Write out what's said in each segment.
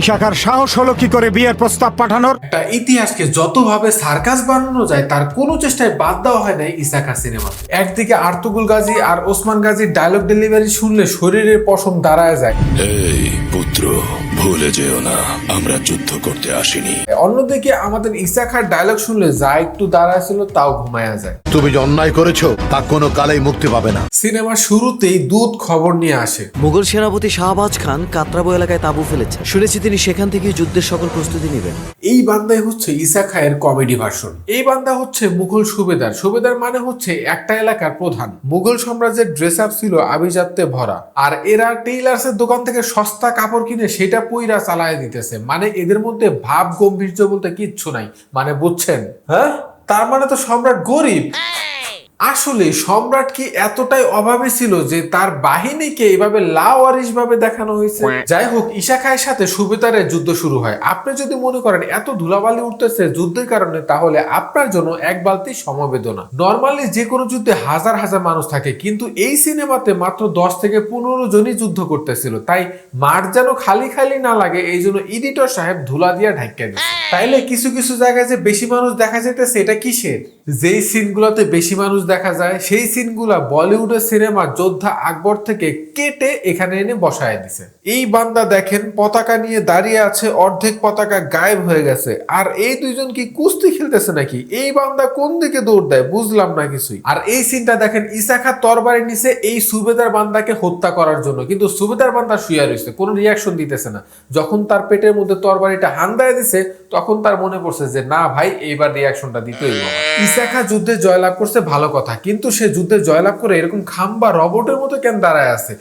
ইশাকার সাহস হলো কি করে বিয়ের প্রস্তাব পাঠানোর? একটা ইতিহাসকে যতভাবে সার্কাস বানানো যায় তার কোনো চেষ্টায় বাদ দেওয়া হয় নাই ইসাকা সিনেমা। একদিকে আর্তুগুল গাজী আর ওসমান গাজীর ডায়লগ ডেলিভারি শুনলে শরীরের পশম দাঁড়ায় যায়। এই পুত্র ভুলে যেও না আমরা যুদ্ধ করতে আসিনি। অন্যদিকে আমাদের ইসাখার ডায়লগ শুনলে যা একটু দাঁড়ায় ছিল তাও ঘুমায়া যায়। তুমি যে অন্যায় করেছ তা কোনো কালেই মুক্তি পাবে না। সিনেমার শুরুতেই দূত খবর নিয়ে আসে। মুঘল সেনাপতি শাহবাজ খান কাতরাবো এলাকায় তাঁবু ফেলেছেন। শুনেছি তিনি সেখান থেকে যুদ্ধের সকল প্রস্তুতি নেবেন। এই বান্দাই হচ্ছে ইসা খায়ের কমেডি ভার্সন। এই বান্দা হচ্ছে মুঘল সুবেদার। সুবেদার মানে হচ্ছে একটা এলাকার প্রধান। মুঘল সাম্রাজ্যের ড্রেস আপ ছিল আভিজাত্যে ভরা। আর এরা টেইলার্স এর দোকান থেকে সস্তা কাপড় কিনে সেটা পইরা চালায় দিতেছে। মানে এদের মধ্যে ভাব গম্ভীর্য বলতে কিচ্ছু নাই। মানে বুঝছেন? হ্যাঁ? তার মানে তো সম্রাট গরিব। আসলে সম্রাট কি এতটাই অভাবে ছিল যে তার বাহিনীকে এভাবে লাওয়ারিশ ভাবে দেখানো হয়েছে? যাই হোক ঈশা খায়ের সাথে সুবেদারের যুদ্ধ শুরু হয়। আপনি যদি মনে করেন এত ধুলাবালি উঠতেছে যুদ্ধের কারণে তাহলে আপনার জন্য এক বালতি সমবেদনা। নর্মালি যে কোনো যুদ্ধে হাজার হাজার মানুষ থাকে কিন্তু এই সিনেমাতে মাত্র দশ থেকে পনেরো জনই যুদ্ধ করতেছিল। তাই মাঠ যেন খালি খালি না লাগে এই জন্য এডিটর সাহেব ধুলা দিয়া ঢাকিয়ে দিচ্ছে তাইলে কিছু কিছু জায়গায় যে বেশি মানুষ দেখা যেতেছে এটা কিসের? যেই সিনগুলোতে বেশি মানুষ দেখা যায় সেই সিনগুলা বলিউডের সিনেমা যোদ্ধা আকবর থেকে কেটে এখানে এনে বসায় দিছে। এই বান্দা দেখেন, পতাকা নিয়ে দাঁড়িয়ে আছে, অর্ধেক পতাকা গায়েব হয়ে গেছে। আর এই দুইজন কি কুস্তি খেলতেছে নাকি? এই বান্দা কোন দিকে দৌড় দেয় বুঝলাম না কিছুই। আর এই সিনটা দেখেন, ইসাখা তরবারি নিছে এই সুবেদার বান্দাকে হত্যা করার জন্য। কিন্তু সুবেদার বান্দা শুয়ে রয়েছে, কোনো রিয়াকশন দিতেছে না। যখন তার পেটের মধ্যে তরবারিটা হান্দায় দিছে, তখন তার মনে পড়ছে যে, না ভাই, এইবার রিয়াকশনটা দিতেই ইসাখা যুদ্ধে জয়লাভ করছে, ভালো কথা। কিন্তু সে যুদ্ধে জয়লাভ করে এরকম খাম্বা রবটের মতো কেন দাঁড়ায় আছে?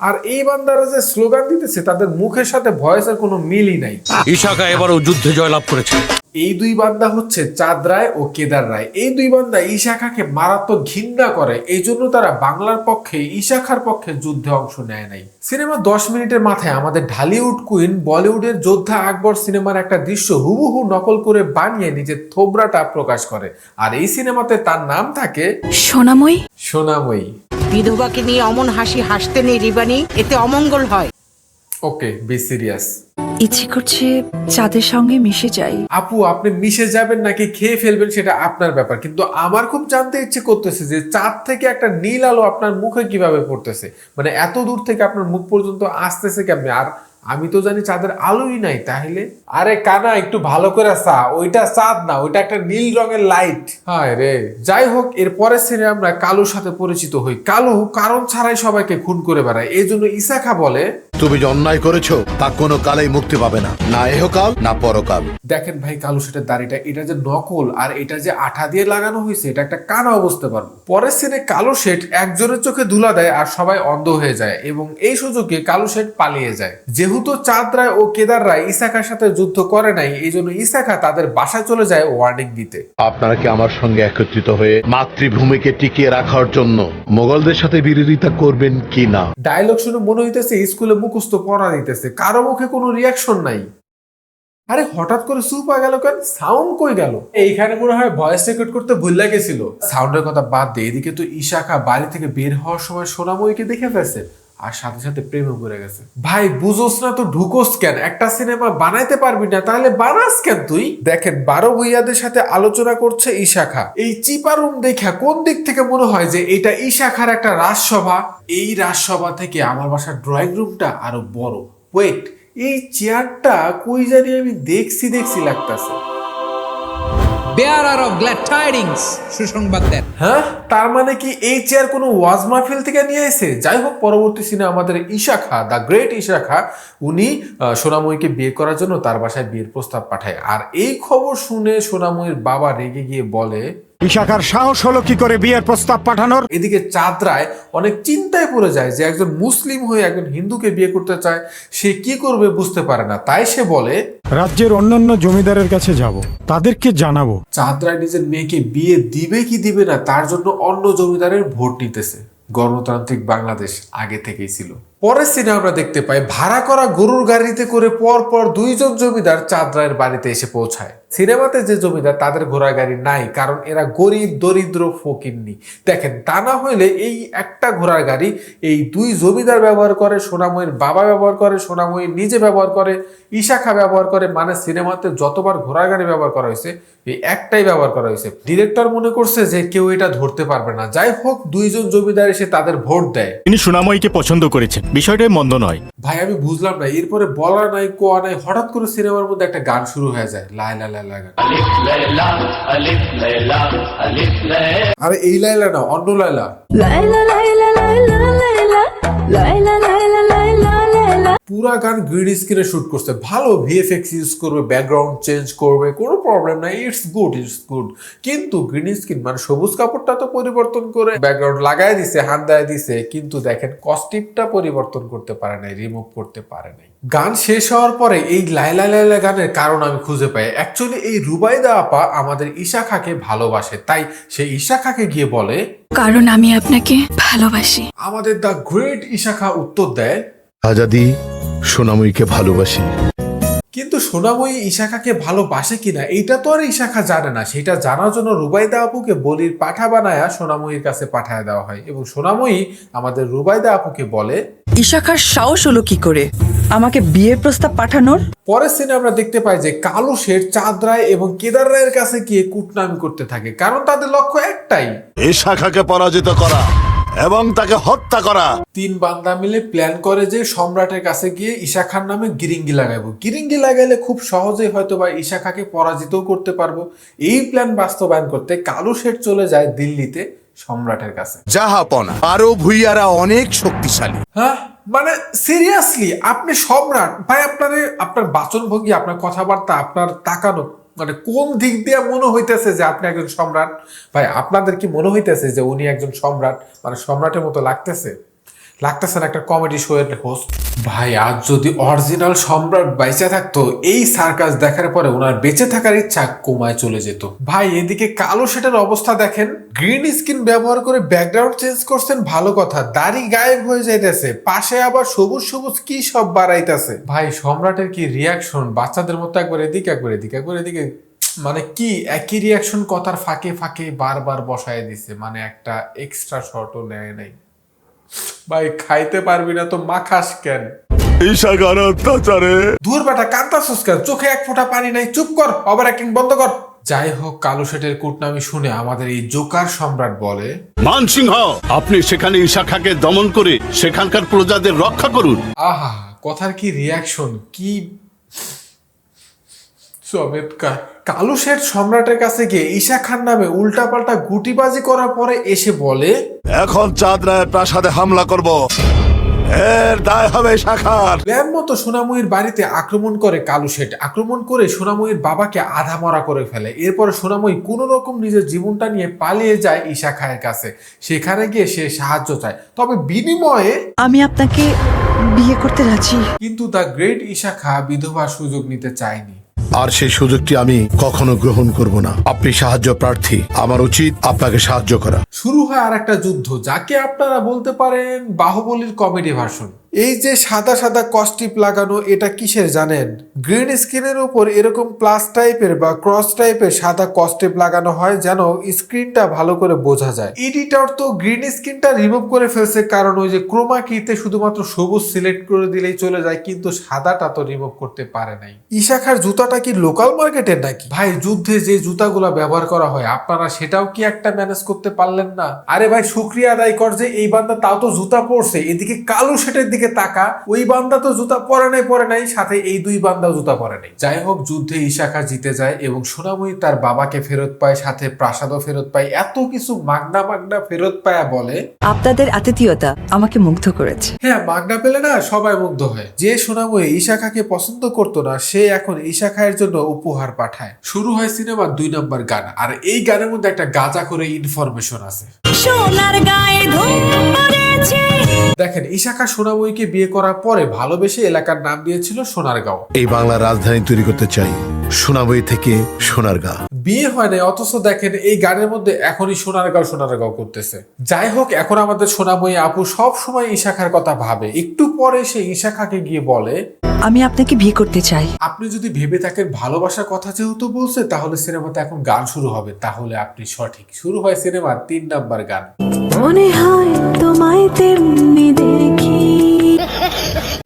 আর এই বান্দারা যে স্লোগান দিতেছে তাদের মুখের সাথে ভয়েসের কোনো মিলই নাই। ইশাকা এবারও যুদ্ধে জয়লাভ করেছে। এই দুই বান্দা হচ্ছে চাঁদ রায় ও কেদার রায়। এই দুই বান্দা ঈশাখাকে মারাত্মক ঘৃণা করে এই জন্য তারা বাংলার পক্ষে ঈশাখার পক্ষে যুদ্ধে অংশ নেয় নাই। সিনেমা দশ মিনিটের মাথায় আমাদের ঢালিউড কুইন বলিউডের যোদ্ধা আকবর সিনেমার একটা দৃশ্য হুবহু নকল করে বানিয়ে নিজের থোবরাটা প্রকাশ করে। আর এই সিনেমাতে তার নাম থাকে সোনাময়ী? সোনাময়ী। বিধবাকে নিয়ে অমন হাসি হাসতে নেই রিবানি এতে অমঙ্গল হয়। Okay be serious. ইচ্ছে করছে চাঁদের সঙ্গে মিশে যাই। আপু আপনি মিশে যাবেন নাকি খেয়ে ফেলবেন সেটা আপনার ব্যাপার কিন্তু আমার খুব জানতে ইচ্ছে করতেছে যে চাঁদ থেকে একটা নীল আলো আপনার মুখে কীভাবে পড়তেছে? মানে এত দূর থেকে আপনার মুখ পর্যন্ত আসতেছে কেমনে? আর আমি তো জানি চাঁদের আলোই নাই, তাহলে? আরে কানা, একটু ভালো করে চা ওইটা চাঁদ না, ওইটা একটা নীল রঙের লাইট হ্যাঁ রে। যাই হোক, এর পরের শ্রেণি আমরা কালুর সাথে পরিচিত হই। কালু কারণ ছাড়াই সবাইকে খুন করে বেড়ায়। এই জন্য ইসাখা বলে তুমি যে অন্যায় করেছ তা কোনো কালেই মুক্তি পাবে না। না এহকাল না পরকাল। দেখেন ভাই কালো সেটের দাড়িটা এটা যে নকল আর এটা যে আঠা দিয়ে লাগানো হয়েছে এটা একটা কানা বুঝতে পারব। পরের সিনে কালো শেঠ একজনের চোখে ধুলা দেয় আর সবাই অন্ধ হয়ে যায় এবং এই সুযোগে কালো শেঠ পালিয়ে যায়। যেহেতু চাঁদ রায় ও কেদার রায় ইসাখার সাথে যুদ্ধ করে নাই এই জন্য ইসাখা তাদের বাসায় চলে যায় ওয়ার্নিং দিতে। আপনারা কি আমার সঙ্গে একত্রিত হয়ে মাতৃভূমিকে টিকিয়ে রাখার জন্য মোগলদের সাথে বিরোধিতা করবেন কি না? ডায়লগ শুনে মনে হইতেছে স্কুলে মুখস্থ পড়া দিতেছে কারও মুখে কোনো রিয়াকশন নাই। আরে হঠাৎ করে সুপা গেল কেন? সাউন্ড কই গেল? এইখানে মনে হয় ভয়েস রেকর্ড করতে ভুল লাগেছিল সাউন্ডের কথা বাদ দিয়ে এদিকে তো ইশাখা বাড়ি থেকে বের হওয়ার সময় সোনাময়ীকে দেখে ফেলছে। আর সাথে সাথে প্রেমে পড়ে গেছে। ভাই, বুঝোস না তো, ঢুকোস কেন? একটা সিনেমা বানাইতে পারবি না, তাহলে বানাস কেন তুই? দেখেন, বারো ভুইয়াদের সাথে আলোচনা করছে ঈশাখা। এই চিপা রুম দেখা কোন দিক থেকে মনে হয় যে এটা ঈশাখার একটা রাজসভা? এই রাজসভা থেকে আমার বাসার ড্রয়িং রুমটা আরও বড়। ওয়েট, এই চেয়ারটা কই জানি আমি দেখছি দেখছি লাগতাছে। বেয়ারার অফ গ্ল্যাড টাইডিংস সুসংবাদ দেন। হ্যাঁ? তার মানে কি এই চেয়ার কোনো ওয়াজ মাহফিল থেকে নিয়ে এসে যাই হোক, পরবর্তী সিনে আমাদের ঈশা খা দ্য গ্রেট ঈশা খা উনি সোনাময়ীকে বিয়ে করার জন্য তার বাসায় বিয়ের প্রস্তাব পাঠায়। আর এই খবর শুনে সোনাময়ীর বাবা রেগে গিয়ে বলে ইশাকার সাহস হলো কি করে বিয়ের প্রস্তাব পাঠানোর? এদিকে চাঁদ রায় অনেক চিন্তায় পড়ে যায় যে একজন মুসলিম হয়ে একজন হিন্দুকে বিয়ে করতে চায় সে কি করবে বুঝতে পারে না। তাই সে বলে রাজ্যের অন্যান্য জমিদারের কাছে যাব তাদেরকে জানাব। চাঁদরায় নিজের মেয়েকে বিয়ে দিবে কি দিবে না তার জন্য অন্য জমিদারের ভোট নিতেছে। গণতান্ত্রিক বাংলাদেশ আগে থেকেই ছিল। পরের সিনে আমরা দেখতে পাই, ভাড়া করা গরুর গাড়িতে করে পর পর দুইজন জমিদার চাঁদ রায়ের বাড়িতে এসে পৌঁছায়। সিনেমাতে যে জমিদার, তাদের ঘোড়া গাড়ি নাই, কারণ এরা গরিব, দরিদ্র ফকিরনি দেখেন, তা না হইলে এই একটা ঘোড়ার গাড়ি, এই দুই জমিদার ব্যবহার করে, সোনাময়ীর বাবা ব্যবহার করে সোনাময়ী নিজে ব্যবহার করে ইশাখা ব্যবহার করে মানে সিনেমাতে যতবার ঘোড়ার গাড়ি ব্যবহার করা হয়েছে, এই একটাই ব্যবহার করা হয়েছে। ডিরেক্টর মনে করছে যে কেউ এটা ধরতে পারবে না। যাই হোক, দুইজন জমিদার এসে তাদের ভোট দেয়। তিনি সোনাময়ীকে পছন্দ করেছেন। বিষয়টাই মন্দ নয়। ভাই আমি বুঝলাম না এরপরে বলা নাই কোয়া নাই হঠাৎ করে সিনেমার মধ্যে একটা গান শুরু হয়ে যায় লাইলা লাইলা গান আরে এই লাইলা না অন্য লাইলা। পুরা গান গ্রিন স্ক্রিনে শুট করছে। ভালো ভিএফএক্স ইউজ করবে ব্যাকগ্রাউন্ড চেঞ্জ করবে কোন প্রবলেম নাই ইটস গুড ইটস গুড কিন্তু গ্রিন স্ক্রিন মানে সবুজ কাপড়টা তো পরিবর্তন করে ব্যাকগ্রাউন্ড লাগাই দিছে হাত দেয় দিছে কিন্তু দেখেন কস্টিপটা পরিবর্তন করতে পারে নাই রিমুভ করতে পারে নাই। গান শেষ হওয়ার পরে এই লাইলা লাইলা গানের কারণ আমি খুঁজে পাই। অ্যাকচুয়ালি এই রুবাইদা আপা আমাদের ঈশা খাকে ভালোবাসে তাই সে ঈশা খাকে গিয়ে বলে কারণ আমি আপনাকে ভালোবাসি। আমাদের দ্য গ্রেট ঈশা খা উত্তর দেয় আজাদি সোনাময়ীকে ভালোবাসি। কিন্তু সোনাময়ী ইশাখাকে ভালোবাসে কিনা এইটা তো আর ইশাখা জানে না। সেটা জানার জন্য রুবাইদা আপুকে বলির পাঠা বানায়া সোনাময়ীর কাছে পাঠায় দেওয়া হয় এবং সোনাময়ী আমাদের রুবাইদা আপুকে বলে ইশাখার সাহস হলো কি করে? আমাকে বিয়ের প্রস্তাব পাঠানোর? পরের সিনে আমরা দেখতে পাই যে কালো শের চাঁদ রায় এবং কেদার রায়ের কাছে গিয়ে কুটনামি করতে থাকে কারণ তাদের লক্ষ্য একটাই। এই শাখাকে পরাজিত করা। এবং তাকে হত্যা করা। তিন বান্দা মিলে প্ল্যান করে যে সম্রাটের কাছে গিয়ে ঈশা খান নামে গিরিঙ্গি লাগাইবো। গিরিঙ্গি লাগাইলে খুব সহজেই হয়তো বা ঈশা খাকে পরাজিতও করতে পারব। এই প্ল্যান বাস্তবায়ন করতে কালো শেঠ চলে যায় দিল্লিতে সম্রাটের কাছে। জাহাপনা আরও ভুইয়ারা অনেক শক্তিশালী। হ্যাঁ মানে সিরিয়াসলি আপনি সম্রাট ভাই আপনার আপনার বাচন ভঙ্গি আপনার কথাবার্তা আপনার তাকানো মানে কোন দিক দিয়ে মনে হইতেছে যে আপনি একজন সম্রাট? ভাই, আপনাদের কি মনে হইতেছে যে উনি একজন সম্রাট? মানে সম্রাটের মতো লাগতেছে? লাগতেছে না একটা কমেডি শো এর হোস্ট ভাই, আজ যদি অরিজিনাল সম্রাট বাইচা থাকতো, এই সার্কাস দেখার পরে ওনার বেঁচে থাকার ইচ্ছা কমায় চলে যেত। ভাই, এদিকে কালো সেটার অবস্থা দেখেন। গ্রিন স্ক্রিন ব্যবহার করে ব্যাকগ্রাউন্ড চেঞ্জ করছেন, ভালো কথা। দাড়ি গায়েব হয়ে যাইতেছে, পাশে আবার সবুজ সবুজ কি সব বাড়াইতেছে। ভাই, সম্রাটের কি রিয়াকশন বাচ্চাদের মতো একবার এদিকে একবার এদিকে একবার এদিকে। মানে কি একই রিয়াকশন কথার ফাঁকে ফাঁকে বারবার বসায় দিছে মানে একটা এক্সট্রা শটও নেয় নাই। ভাই খাইতে পারবি না তো মাখাস কেন? ঈশাখার অত্যাচারে। দূর বেটা কান্তাসুস কেন? চোখে এক ফোঁটা পানি নাই চুপ কর ওভার অ্যাক্টিং বন্ধ কর। যাই হোক কালো শেটের কুটনামি শুনে আমাদের এই জোকার সম্রাট বলে মানসিংহ আপনি সেখানে ঈশাখাকে দমন করে সেখানকার প্রজাদের রক্ষা করুন। আহা কথার কি রিয়াকশন কি চমৎকার কালো শেঠ সম্রাটের কাছে গিয়ে ঈশা খান নামে উল্টাপাল্টা গুটিবাজি করার পরে এসে বলে এখন চাঁদ রায়ের প্রাসাদে হামলা করব। এর দায় হবে শাখার প্ল্যান মতো সোনাময়ীর বাড়িতে আক্রমণ করে কালু শেঠ। আক্রমণ করে সোনাময়ীর বাবাকে আধা মরা করে ফেলে। এরপর সোনাময়ী কোনো রকম নিজের জীবনটা নিয়ে পালিয়ে যায় ঈশা খায়ের কাছে। সেখানে গিয়ে সে সাহায্য চায়। তবে বিনিময়ে আমি আপনাকে বিয়ে করতে রাজি। কিন্তু দ্য গ্রেট ঈশা খা বিধবা সুযোগ নিতে চায়নি। আর সেই সুযোগটি আমি কখনো গ্রহণ করব না। আপনি সাহায্য প্রার্থী, আমার উচিত আপনাকে সাহায্য করা। শুরু হয় আর একটা যুদ্ধ, যাকে আপনারা বলতে পারেন বাহুবলীর কমেডি ভার্সন। এই যে সাদা সাদা কস্টিপ লাগানো, এটা কিসের জানেন? গ্রিন স্ক্রিনের উপর এরকম প্লাস টাইপের বা ক্রস টাইপের সাদা কস্টিপ লাগানো হয় যেন স্ক্রিনটা ভালো করে বোঝা যায়। এডিটর তো গ্রিন স্ক্রিনটা রিমুভ করে ফেলছে কারণ ওই যে ক্রোমা কিতে শুধুমাত্র সবুজ সিলেক্ট করে দিলেই চলে যায়, কিন্তু সাদাটা তো রিমুভ করতে পারে নাই। ইশাখার জুতাটা কি লোকাল মার্কেটের নাকি? ভাই, যুদ্ধে যে জুতাগুলা ব্যবহার করা হয়, আপনারা সেটাও কি একটা ম্যানেজ করতে পারলেন না? আরে ভাই, শুক্রিয়া আদায় কর যে এই বান্দা তাও তো জুতা পরছে, এদিকে কালো সেটের দিকে তাকা ওই বান্দা তো জুতা পরে নাই পরে নাই সাথে এই দুই বান্দাও জুতা পরে নাই। যাই হোক যুদ্ধে ইশাখা জিতে যায় এবং সোনাময়ী তার বাবাকে ফেরত পায় সাথে প্রাসাদও ফেরত পায়। এত কিছু মাগনা মাগনা ফেরত পায়া বলে। আপনাদের আতিথিয়তা আমাকে মুগ্ধ করেছে। হ্যাঁ মাগনা পেলে না সবাই মুগ্ধ হয়। যে সোনাময়ী ঈশাখাকে পছন্দ করতো না সে এখন ঈশাখায়ের জন্য উপহার পাঠায়। শুরু হয় সিনেমার দুই নম্বর গান আর এই গানের মধ্যে একটা গাজা করে ইনফরমেশন আছে। সোনার গায়ে দেখেন ঈশাখা সোনাময়ীকে সোনাময়ীকে বিয়ে করার পরে ভালোবেসে এলাকার নাম দিয়েছিল সোনারগাঁও। এই বাংলার রাজধানী তৈরি করতে চাই সোনাবই থেকে সোনারগাঁ বিয়ে হয় নাই অথচ দেখেন এই গানের মধ্যে এখনই সোনারগাঁও সোনারগাঁও করতেছে। যাই হোক এখন আমাদের সোনাময়ী আপু সব সময় ঈশাখার কথা ভাবে। একটু পরে সে ঈশাখাকে গিয়ে বলে আমি আপনাকে বিয়ে করতে চাই। আপনি যদি ভেবে থাকেন ভালোবাসার কথা যেহেতু বলছে তাহলে সিনেমাতে এখন গান শুরু হবে। তাহলে আপনি সঠিক। শুরু হয় সিনেমার তিন নাম্বার গান। মনে হয় তোমায় তেমনি দেখি।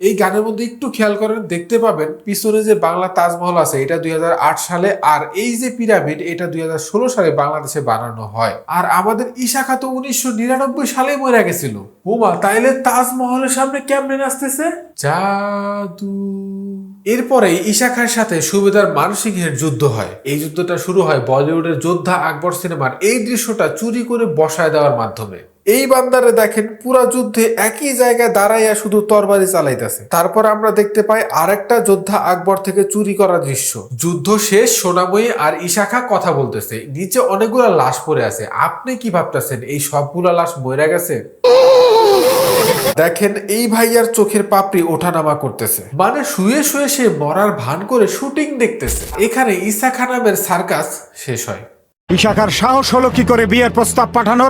এই গানের মধ্যে একটু খেয়াল করেন, দেখতে পাবেন পিছনে যে বাংলা তাজমহল আছে, এটা দুই হাজার আট সালে, আর এই যে পিরামিড, এটা দুই হাজার ষোলো সালে বাংলাদেশে বানানো হয়। আর আমাদের ঈশাখা তো উনিশশো নিরানব্বই সালে মরে গেছিল। বোমা তাইলে তাজমহলের সামনে কেমনে নাচতেছে? জাদু। এরপরে ঈশা ঈশাখার সাথে সুবেদার মানসিংহের যুদ্ধ হয়। এই যুদ্ধটা শুরু হয় বলিউডের যোদ্ধা আকবর সিনেমার এই দৃশ্যটা চুরি করে বসায় দেওয়ার মাধ্যমে। এই বান্দারে দেখেন পুরা যুদ্ধে একই জায়গায় দাঁড়াইয়া শুধু তরবারি চালাইতেছে। তারপর আমরা দেখতে পাই আরেকটা যোদ্ধা আকবর থেকে চুরি করা দৃশ্য। যুদ্ধ শেষ, সোনাময়ী আর ইশাখা কথা বলতেছে। নিচে অনেকগুলো লাশ পড়ে আছে। আপনি কি ভাবতেছেন, এই সবগুলা লাশ মরে গেছে? দেখেন এই ভাইয়ার চোখের পাপড়ি ওঠানামা করতেছে। মানে শুয়ে শুয়ে সে মরার ভান করে শুটিং দেখতেছে। এখানে ইসা খানামের সার্কাস শেষ হয়। ইশাখার সাহস হলো কি করে বিয়ের প্রস্তাব পাঠানোর?